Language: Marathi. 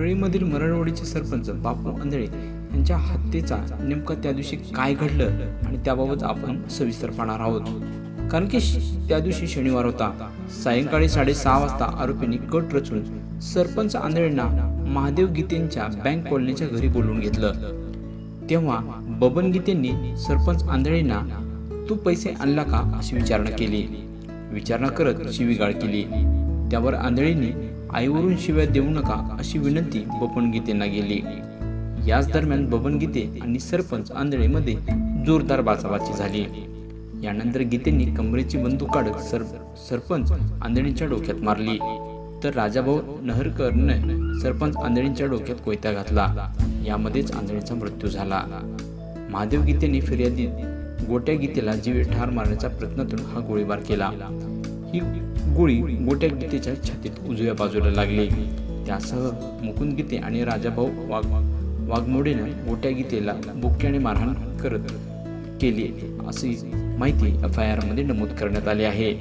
परळीमधील मरणवाडीचे सरपंच बापू आंधळे यांच्या हत्येचा नेमका त्या दिवशी काय घडलं आणि त्याबाबत आपण सविस्तर पाहणार आहोत. कारण की श- त्या दिवशी शनिवार होता. सायंकाळी साडेसहा वाजता आरोपींनी कट रचून सरपंच आंधळेंना महादेव गीतेंच्या बँक कॉलनीच्या घरी बोलवून घेतलं. तेव्हा बबन गीतेंनी सरपंच आंधळेंना तू पैसे आणला का? अशी विचारणा केली. विचारणा करत शिवीगाळ केली. त्यावर आंधळींनी आईवरून शिव्या देऊ नका अशी विनंती बबन गीतेंना गेली. याच दरम्यान बबन गीते आणि सरपंच आंधळेमध्ये जोरदार बाचाबाची झाली. यानंतर गीतेंनी कमरेची बंदूक काढत सर सरपंच आंधळींच्या डोक्यात मारली. तर राजाभाऊ नहरकरने सरपंच आंधळींच्या डोक्यात कोयता घातला. यामध्येच आंधळीचा मृत्यू झाला. महादेव गीतेने फिर्यादीत गोट्या गीतेला जीवे ठार मारण्याच्या प्रयत्नातून हा गोळीबार केला. ही गोळी गोट्या गीतेच्या छातीत उजव्या बाजूला लागली. त्यासह मुकुंद गीते आणि राजाभाऊ वाघ वाघमोडेने गोट्या गीतेला बुक्क्याने मारहाण करत केली अशी माहिती एफ आय आरमध्ये नमूद करण्यात आली आहे.